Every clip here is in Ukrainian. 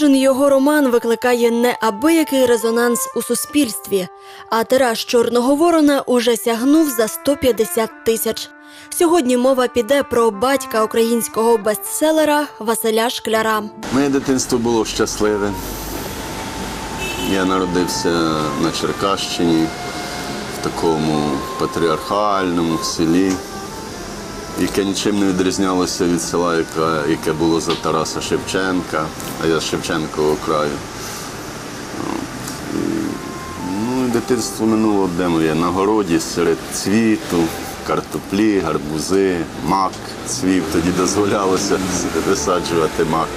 Кожен його роман викликає неабиякий резонанс у суспільстві, а тираж Чорного Ворона уже сягнув за 150 тисяч. Сьогодні мова піде про батька українського бестселера Василя Шкляра. Моє дитинство було щасливе. Я народився на Черкащині, в такому патріархальному селі, яке нічим не відрізнялося від села, яке, яке було за Тараса Шевченка, а я з Шевченкового краю. Ну, дитинство минуло де моє на городі серед цвіту, картоплі, гарбузи, мак цвів. Тоді дозволялося висаджувати мак.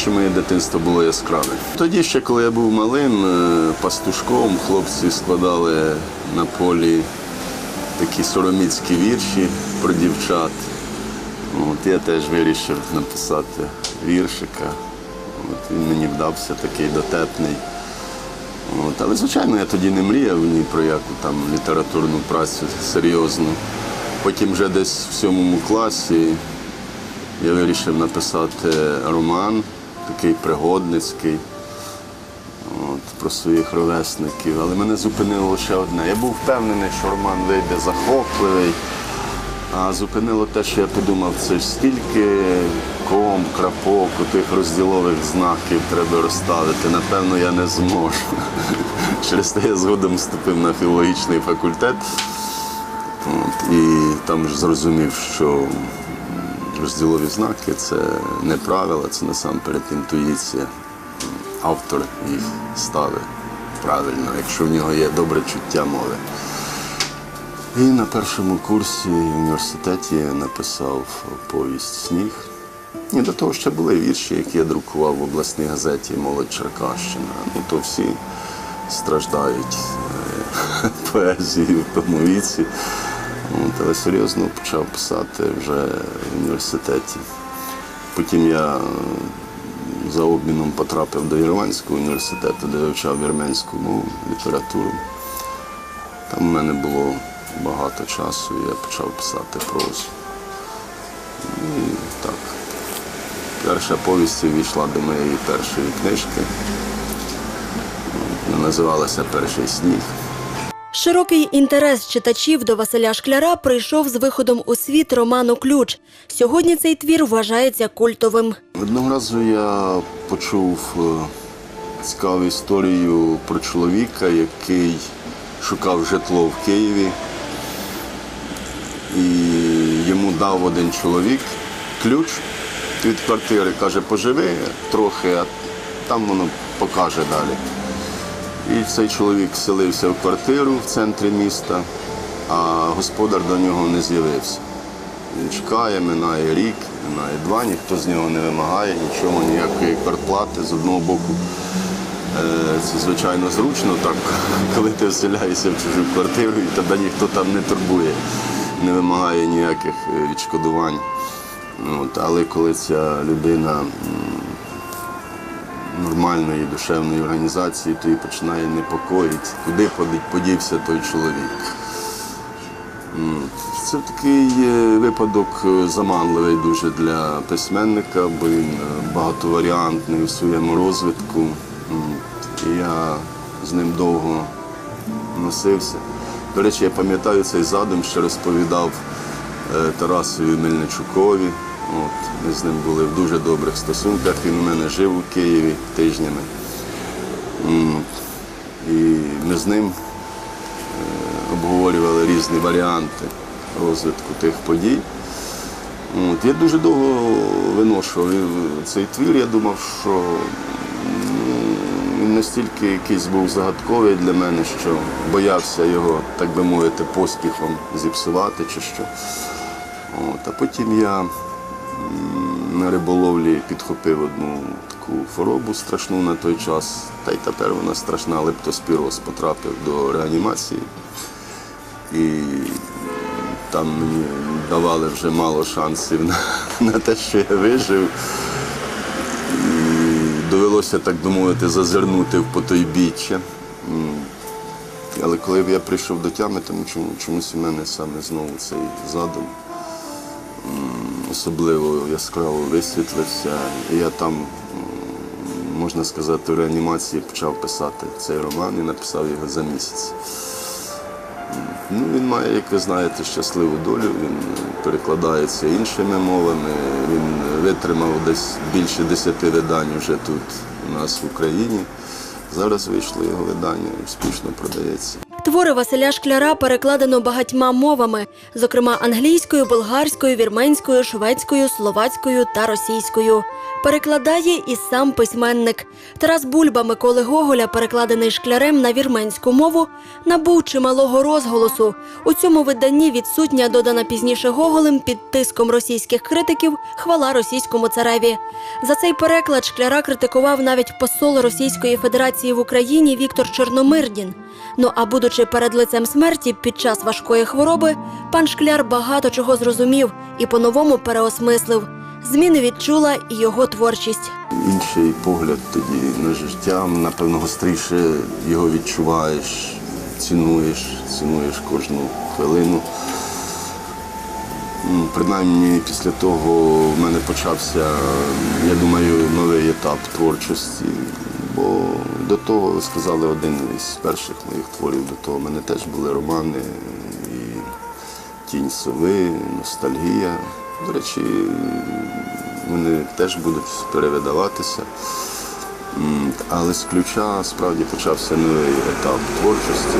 Що моє дитинство було яскраве. Тоді ще, коли я був малим, е, пастушком, хлопці складали на полі такі сороміцькі вірші про дівчат. От я теж вирішив написати віршика. От він мені вдався такий дотепний. От, але, звичайно, я тоді не мріяв ні про яку там літературну працю серйозну. Потім вже десь в сьомому класі я вирішив написати роман, такий пригодницький, про своїх ровесників. Але мене зупинило лише одне. Я був впевнений, що роман вийде захопливий. А зупинило те, що я подумав, це ж стільки ком, крапок, тих розділових знаків треба розставити. Напевно, я не зможу. Через те я згодом вступив на філологічний факультет. От, і там ж зрозумів, що розділові знаки це не правила, це насамперед інтуїція. Автор їх ставить правильно, якщо в нього є добре чуття мови. І на першому курсі в університеті я написав повість Сніг. І до того ще були вірші, які я друкував в обласній газеті Молодь Черкащина. Ну то всі страждають е, поезією в тому віці. Але серйозно почав писати вже в університеті. Потім я за обміном потрапив до Єреванського університету, де вивчав вірменську мову, літературу. Там в мене було багато часу, і я почав писати прозу. І так. Перша повість увійшла до моєї першої книжки. Вона називалася Перший сніг. Широкий інтерес читачів до Василя Шкляра прийшов з виходом у світ роману Ключ. Сьогодні цей твір вважається культовим. Одного разу я почув е, цікаву історію про чоловіка, який шукав житло в Києві. І йому дав один чоловік ключ від квартири. Каже, поживи трохи, а там воно покаже далі. І цей чоловік селився в квартиру в центрі міста, а господар до нього не з'явився. Він чекає, минає рік, минає два, ніхто з нього не вимагає, нічого, ніякої квартплати. З одного боку, е, це звичайно зручно, так, коли ти вселяєшся в чужу квартиру, і тоді ніхто там не турбує, не вимагає ніяких е, відшкодувань. От, але коли ця людина нормальної душевної організації, то її починає непокоїть, куди подівся той чоловік. Це такий е, випадок е, заманливий дуже для письменника, бо він е, багатоваріантний у своєму розвитку. І я з ним довго носився. До речі, я пам'ятаю цей задум, що розповідав Тарасові Мельничукові. От, ми з ним були в дуже добрих стосунках. Він у мене жив у Києві тижнями. І ми з ним обговорювали різні варіанти розвитку тих подій. От, я дуже довго виношував цей твір. Я думав, що ну, він настільки якийсь був загадковий для мене, що боявся його, так би мовити, поспіхом зіпсувати чи що. От, а потім я на риболовлі підхопив одну таку хворобу страшну на той час, та й тепер вона страшна, лептоспіроз потрапив до реанімації. І там мені давали вже мало шансів на, на те, що я вижив. І довелося, так би мовити, зазирнути в потойбіччя. Але коли я прийшов до тями, тому чомусь у мене саме знову цей задум. Особливо яскраво висвітлився. Я там, можна сказати, в реанімації почав писати цей роман і написав його за місяць. Ну, він має, як ви знаєте, щасливу долю, він перекладається іншими мовами. Він витримав десь більше десяти видань вже тут у нас в Україні. Зараз вийшло його видання, успішно продається. Твори Василя Шкляра перекладено багатьма мовами, зокрема англійською, болгарською, вірменською, шведською, словацькою та російською. Перекладає і сам письменник. Тарас Бульба Миколи Гоголя, перекладений шклярем на вірменську мову, набув чималого розголосу. У цьому виданні відсутня додана пізніше Гоголем під тиском російських критиків хвала російському цареві. За цей переклад шкляра критикував навіть посол Російської Федерації в Україні Віктор Чорномирдін. Ну а будучи перед лицем смерті під час важкої хвороби, пан Шкляр багато чого зрозумів і по-новому переосмислив. Зміни відчула і його творчість. Інший погляд тоді на життя, напевно, гостріше його відчуваєш, цінуєш, цінуєш кожну хвилину. Принаймні після того в мене почався, я думаю, новий етап творчості. Бо до того, ви сказали, один із перших моїх творів, до того в мене теж були романи і Тінь сови, ностальгія. До речі, вони теж будуть перевидаватися. Але з ключа справді почався новий етап творчості.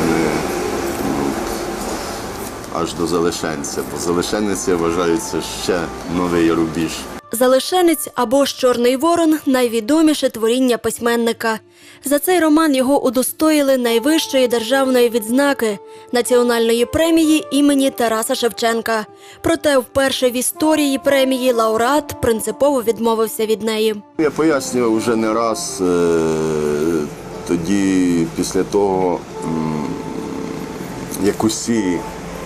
Вони ну, аж до залишенця, бо залишенець я ще новий рубіж. Залишенець або ж Чорний Ворон найвідоміше творіння письменника. За цей роман його удостоїли найвищої державної відзнаки національної премії імені Тараса Шевченка. Проте вперше в історії премії лауреат принципово відмовився від неї. Я пояснював вже не раз е, тоді, після того, як усі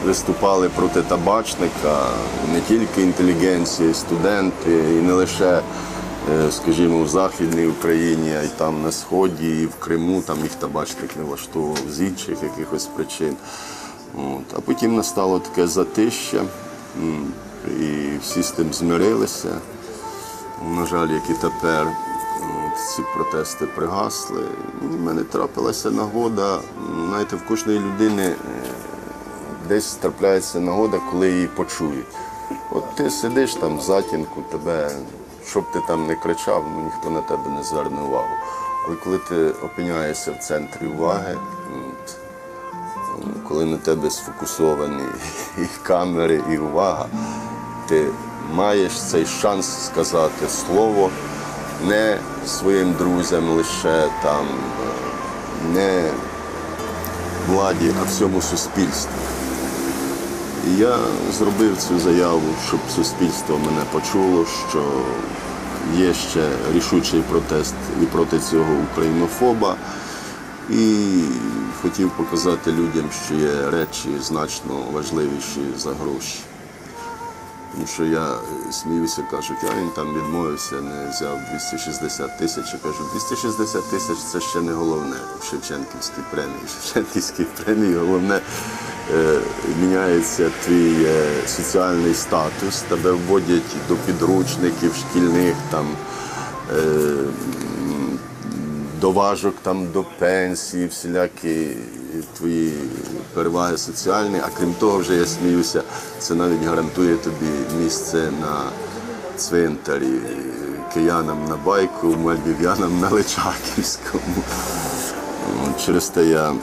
виступали проти табачника, не тільки інтелігенція, студенти, і не лише, е, скажімо, в Західній Україні, а й там на Сході, і в Криму, там їх табачник не влаштовував з інших якихось причин. От. А потім настало таке затища, м, і всі з тим змирилися. На жаль, як і тепер, ці протести пригасли. У мене трапилася нагода. Знаєте, в кожної людини е, десь трапляється нагода, коли її почують. От ти сидиш там в затінку, тебе, щоб ти там не кричав, ну, ніхто на тебе не зверне увагу. Але коли ти опиняєшся в центрі уваги, коли на тебе сфокусовані і камери, і увага, ти маєш цей шанс сказати слово не своїм друзям лише там, е, не владі, а всьому суспільству. І я зробив цю заяву, щоб суспільство мене почуло, що є ще рішучий протест і проти цього українофоба. І хотів показати людям, що є речі значно важливіші за гроші. Тому що я е, сміюся, кажуть, а він там відмовився, не взяв 260 тисяч. Я кажу, 260 тисяч це ще не головне в Шевченківській премії. В Шевченківській премії головне е, міняється твій е, соціальний статус, тебе вводять до підручників шкільних там. Е, доважок там до пенсії, всілякі твої переваги соціальні. А крім того, вже я сміюся, це навіть гарантує тобі місце на цвинтарі киянам на байку, львів'янам на Личаківському. Через те я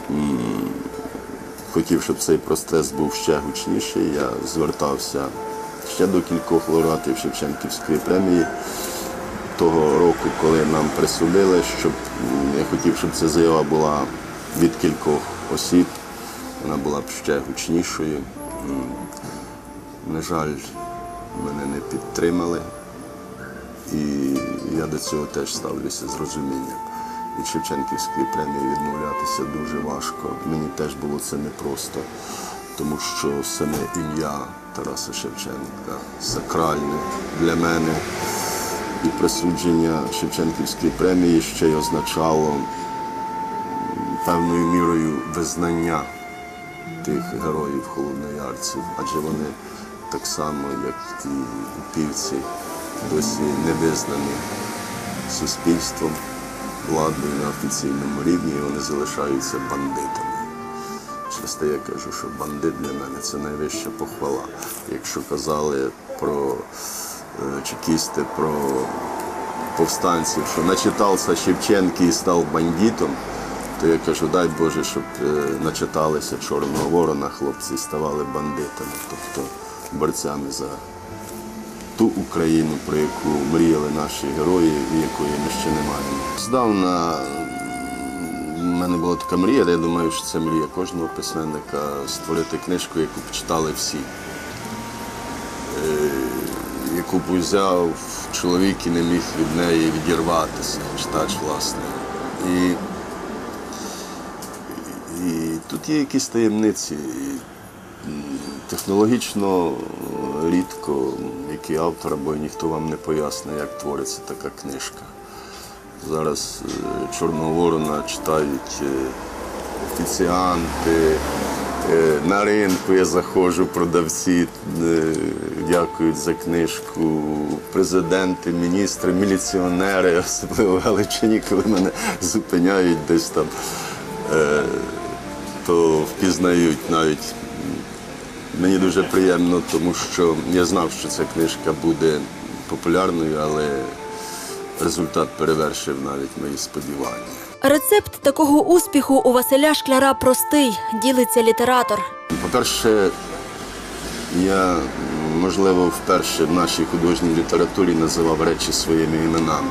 хотів, щоб цей протест був ще гучніший. Я звертався ще до кількох лауреатів Шевченківської премії того року, коли нам присудили, щоб я хотів, щоб ця заява була від кількох осіб, вона була б ще гучнішою. На жаль, мене не підтримали, і я до цього теж ставлюся з розумінням. Від Шевченківської премії відмовлятися дуже важко. Мені теж було це непросто, тому що саме ім'я Тараса Шевченка сакральне для мене. І присудження Шевченківської премії ще й означало певною мірою визнання тих героїв холодноярців, адже вони так само, як і упівці, досі не визнані суспільством, владою на офіційному рівні, і вони залишаються бандитами. Те я кажу, що бандит для мене це найвища похвала. Якщо казали про чекісти, про повстанців, що начитався Шевченки і став бандитом, то я кажу, дай Боже, щоб е, начиталися Чорного Ворона, хлопці ставали бандитами, тобто борцями за ту Україну, про яку мріяли наші герої і якої ми ще не маємо. Здавна в мене була така мрія, я думаю, що це мрія кожного письменника створити книжку, яку б читали всі. Б взяв чоловік і не міг від неї відірватися, читач власне. І, і тут є якісь таємниці. Технологічно рідко який автор або ніхто вам не пояснить, як твориться така книжка. Зараз е, Чорного Ворона читають е, офіціанти. Е, На ринку я заходжу, продавці е, дякують за книжку, президенти, міністри, міліціонери, особливо в Галичині, коли мене зупиняють десь там, е, то впізнають навіть Мені дуже приємно, тому що я знав, що ця книжка буде популярною, але результат перевершив навіть мої сподівання. Рецепт такого успіху у Василя Шкляра простий, ділиться літератор. По-перше, я, можливо, вперше в нашій художній літературі називав речі своїми іменами.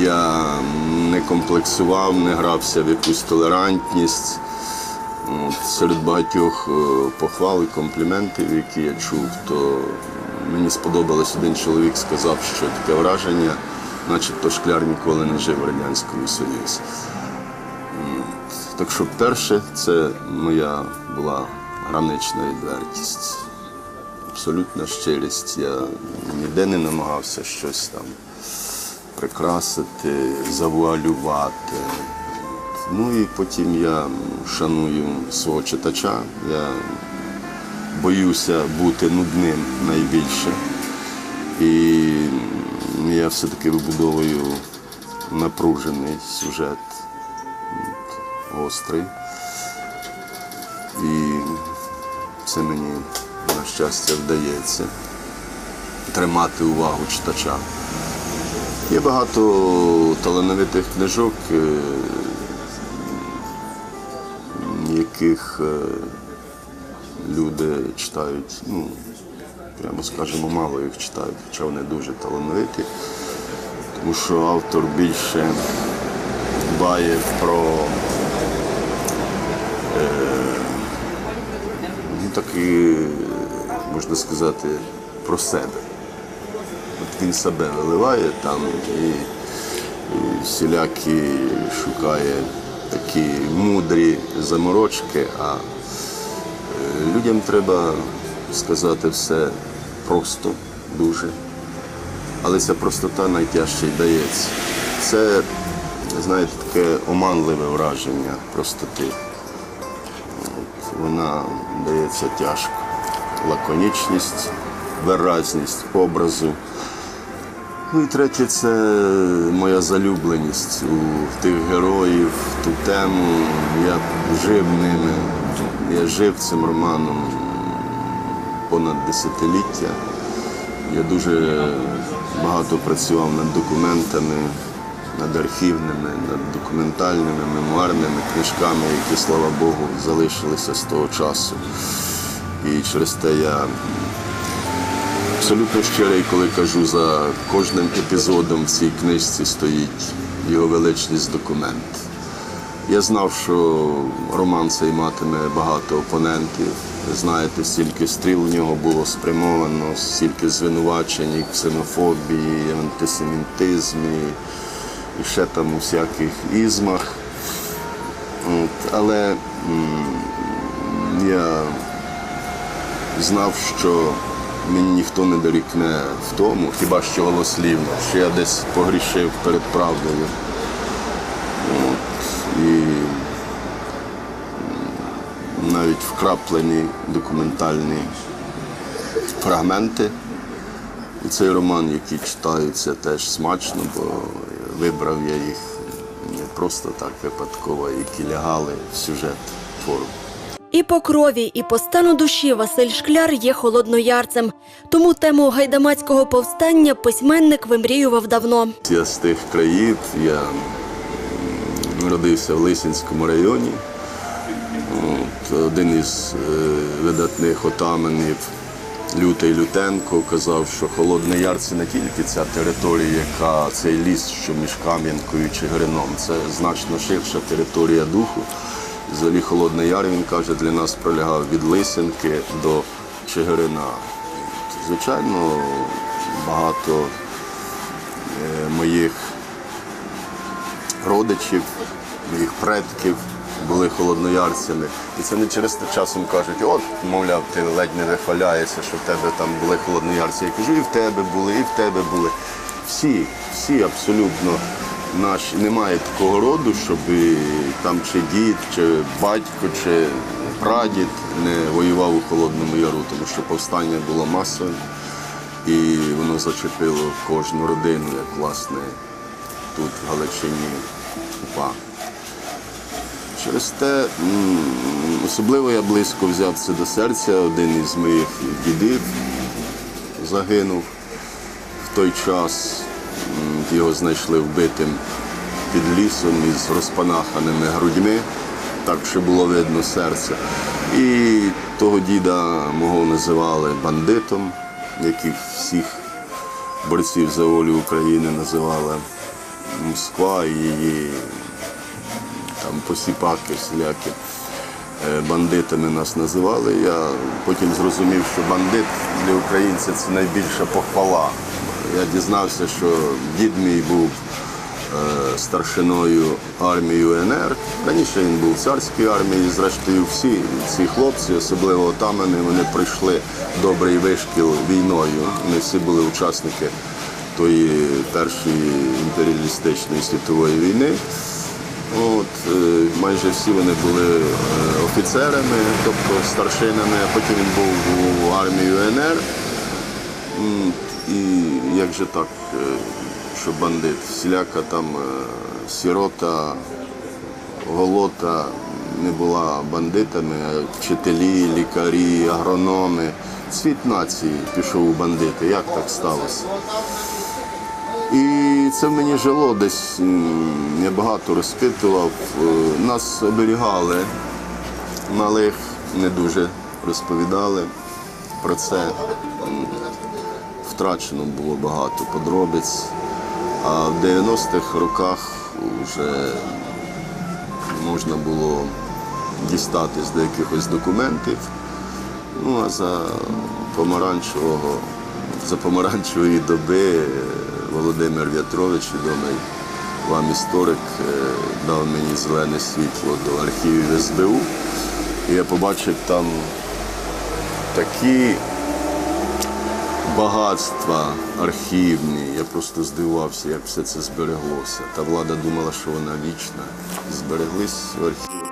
Я не комплексував, не грався в якусь толерантність. Серед багатьох е, похвал і компліментів, які я чув, то мені сподобалось один чоловік сказав, що таке враження, начебто шкляр ніколи не жив в Радянському Союзі. Так що перше, це моя була гранична відвертість. Абсолютна щирість. Я ніде не намагався щось там прикрасити, завуалювати. Ну і потім я шаную свого читача. Я боюся бути нудним найбільше. І я все-таки вибудовую напружений сюжет, гострий. І це мені, на щастя, вдається тримати увагу читача. Є багато талановитих книжок, е, яких е, люди читають, ну, прямо скажемо, мало їх читають, хоча вони дуже талановиті, тому що автор більше дбає про е, ну, так можна сказати, про себе. От він себе виливає там і, і всілякі шукає такі мудрі заморочки, а е, людям треба сказати все просто, дуже. Але ця простота найтяжче й дається. Це, знаєте, таке оманливе враження простоти. От, вона дається тяжко. Лаконічність, виразність образу. Ну і третє, це моя залюбленість у тих героїв, ту тему. Я жив ними. Я жив цим романом понад десятиліття. Я дуже багато працював над документами, над архівними, над документальними, мемуарними книжками, які, слава Богу, залишилися з того часу. І через те я абсолютно щирий, коли кажу, за кожним епізодом в цій книжці стоїть його величність документ. Я знав, що роман цей матиме багато опонентів. Знаєте, стільки стріл в нього було спрямовано, стільки звинувачень, і ксенофобії, і антисемітизмі, і ще там у всяких ізмах. От, але я знав, що мені ніхто не дорікне в тому, хіба що голослівно, що я десь погрішив перед правдою. Вкраплені документальні фрагменти. І цей роман, який це теж смачно, бо вибрав я їх не просто так випадково, які лягали в сюжет твору. І по крові, і по стану душі Василь Шкляр є холодноярцем. Тому тему гайдамацького повстання письменник вимріював давно. Я з тих країв, я м, родився в Лисинському районі. Один із е, видатних отаманів Лютий Лютенко казав, що Холодний Яр це не тільки ця територія, яка цей ліс, що між Кам'янкою і Чигирином, це значно ширша територія духу. Взагалі Холодний Яр, він каже, для нас пролягав від Лисинки до Чигирина. Звичайно, багато е, моїх родичів, моїх предків були холодноярцями. І це не через те часом кажуть, от, мовляв, ти ледь не вихваляєшся, що в тебе там були холодноярці. Я кажу, і в тебе були, і в тебе були. Всі, всі абсолютно наші. Немає такого роду, щоб там чи дід, чи батько, чи прадід не воював у Холодному Яру, тому що повстання було масовим. І воно зачепило кожну родину, як власне тут, в Галичині, УПА. Через те особливо я близько взяв це до серця. Один із моїх дідів загинув в той час. Його знайшли вбитим під лісом із розпанаханими грудьми, так що було видно серце. І того діда мого називали бандитом, як і всіх борців за волю України називала Москва і її там посіпаки всілякі. е, Бандитами нас називали. Я потім зрозумів, що бандит для українця це найбільша похвала. Я дізнався, що дід мій був е, старшиною армії УНР. Раніше він був в царській армії. Зрештою, всі ці хлопці, особливо отамани, вони пройшли добрий вишкіл війною. Вони всі були учасники тої першої імперіалістичної світової війни. От, е, майже всі вони були е, офіцерами, тобто старшинами, потім він був у армії УНР. І як же так, е, що бандит, всіляка там сірота, голота не була бандитами, а вчителі, лікарі, агрономи. Світ нації пішов у бандити. Як так сталося? І це мені жило десь. Я багато розпитував. Е, Нас оберігали малих, не дуже розповідали про це. Втрачено було багато подробиць. А в 90-х роках вже можна було дістатись до якихось документів. Ну а за помаранчевого, за помаранчевої доби е, Володимир В'ятрович, відомий вам історик, е, дав мені зелене світло до архівів СБУ. І я побачив там такі багатства архівні. Я просто здивувався, як все це збереглося. Та влада думала, що вона вічна. Збереглись в архівах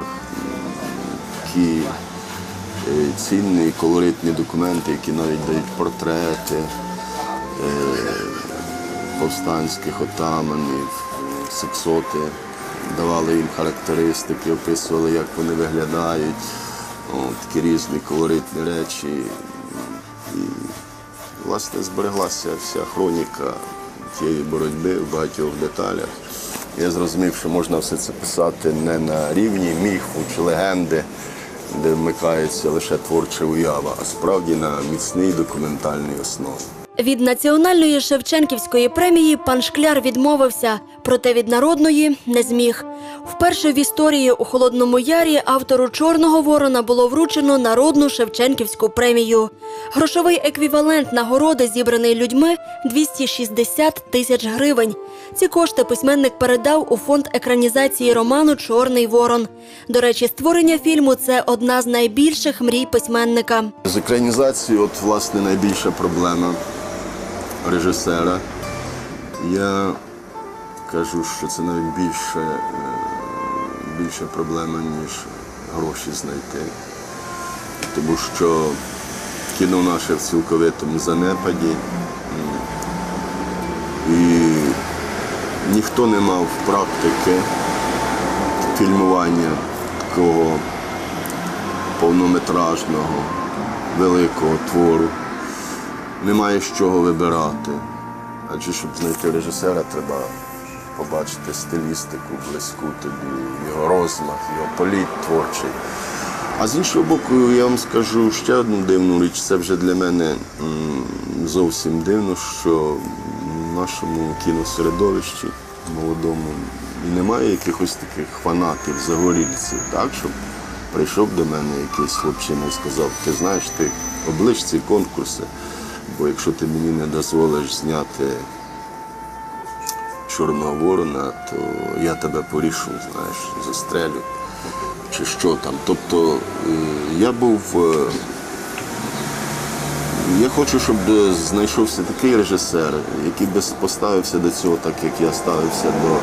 такі е, цінні колоритні документи, які навіть дають портрети е, повстанських отаманів, сексоти, давали їм характеристики, описували, як вони виглядають. Такі різні колоритні речі. І, власне, збереглася вся хроніка тієї боротьби в багатьох деталях. Я зрозумів, що можна все це писати не на рівні міфу чи легенди, де вмикається лише творча уява, а справді на міцній документальній основі. Від національної Шевченківської премії пан Шкляр відмовився, проте від народної не зміг. Вперше в історії у Холодному Ярі автору Чорного Ворона було вручено народну Шевченківську премію. Грошовий еквівалент нагороди, зібраний людьми, 260 тисяч гривень. Ці кошти письменник передав у фонд екранізації роману Чорний Ворон. До речі, створення фільму це одна з найбільших мрій письменника. З екранізацією, от власне найбільша проблема режисера. Я кажу, що це навіть більше, е, більша проблема, ніж гроші знайти. Тому що кіно наше в цілковитому занепаді. І ніхто не мав практики фільмування такого повнометражного, великого твору. Немає з чого вибирати. Адже щоб знайти режисера, треба побачити стилістику, близьку тобі, його розмах, його політ творчий. А з іншого боку, я вам скажу ще одну дивну річ. Це вже для мене зовсім дивно, що в нашому кіносередовищі молодому немає якихось таких фанатів, загорільців, так, щоб прийшов до мене якийсь хлопчина і сказав, ти знаєш, ти облиш ці конкурси, бо якщо ти мені не дозволиш зняти Чорного ворона, то я тебе порішу, знаєш, застрелю чи що там. Тобто е, я був. е, Я хочу, щоб е, знайшовся такий режисер, який би поставився до цього, так як я ставився до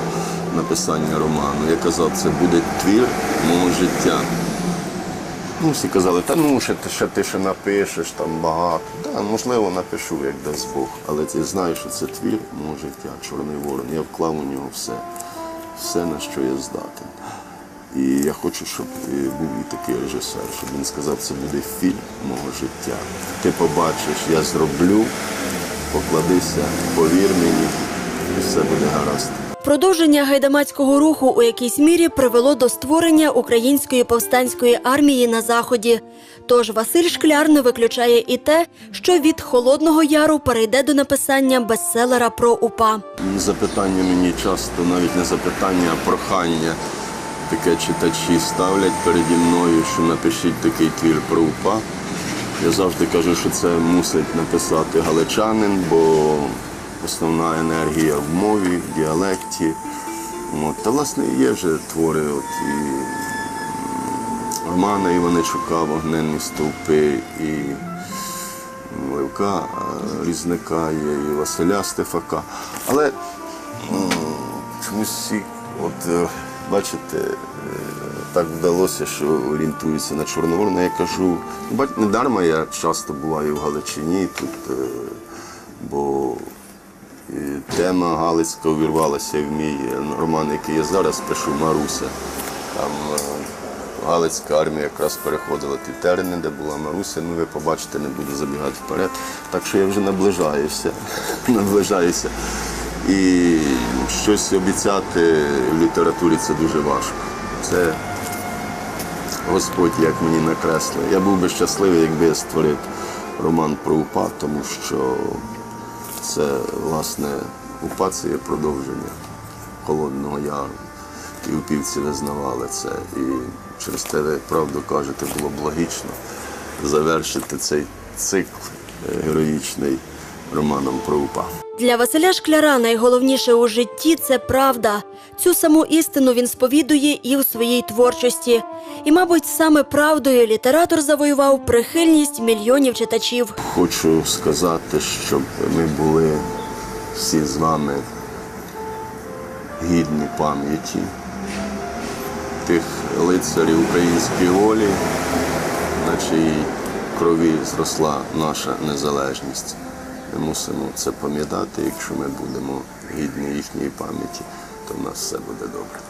написання роману. Я казав, це буде твір мого життя. Ну, всі казали, та ну ще ще ти ще напишеш там багато. Так, можливо, напишу, як дасть Бог. Але ти знаєш, що це твір мого життя, Чорний ворон. Я вклав у нього все, все, на що я здатен. І я хочу, щоб е, був і такий режисер, щоб він сказав, це буде фільм мого життя. Ти побачиш, я зроблю, покладися, повір мені, і все буде гаразд. Продовження гайдамацького руху у якійсь мірі привело до створення української повстанської армії на заході. Тож Василь Шкляр не виключає і те, що від Холодного Яру перейде до написання бестселера про УПА. Запитання мені часто, навіть не запитання, а прохання. Таке читачі ставлять переді мною, що напишіть такий твір про УПА. Я завжди кажу, що це мусить написати галичанин, бо основна енергія в мові, в діалекті. От. Та власне є вже твори от, і Романа Іваничука, Вогненні стовпи, і Левка е, Різника є, і Василя Стефака. Але чомусь от е, бачите, е, так вдалося, що орієнтуюся на Чорноворона. Я кажу, не дарма я часто буваю в Галичині тут, бо тема Галицька увірвалася в мій роман, який я зараз пишу Маруся. Там е, Галицька армія якраз переходила ті терени, де була Маруся. Ну, ви побачите, не буду забігати вперед. Так що я вже наближаюся. наближаюся. І щось обіцяти в літературі це дуже важко. Це Господь як мені накреслив. Я був би щасливий, якби я створив роман про УПА, тому що це, власне, УПА це є продовження Холодного Яру. І упівці визнавали це. І через те, як правду кажете, було б логічно завершити цей цикл е, героїчний романом про УПА. Для Василя Шкляра найголовніше у житті це правда. Цю саму істину він сповідує і у своїй творчості. І, мабуть, саме правдою літератор завоював прихильність мільйонів читачів. Хочу сказати, щоб ми були всі з вами гідні пам'яті тих лицарів української волі, на чиїй крові зросла наша незалежність. Ми мусимо це пам'ятати, якщо ми будемо гідні їхньої пам'яті, то в нас все буде добре.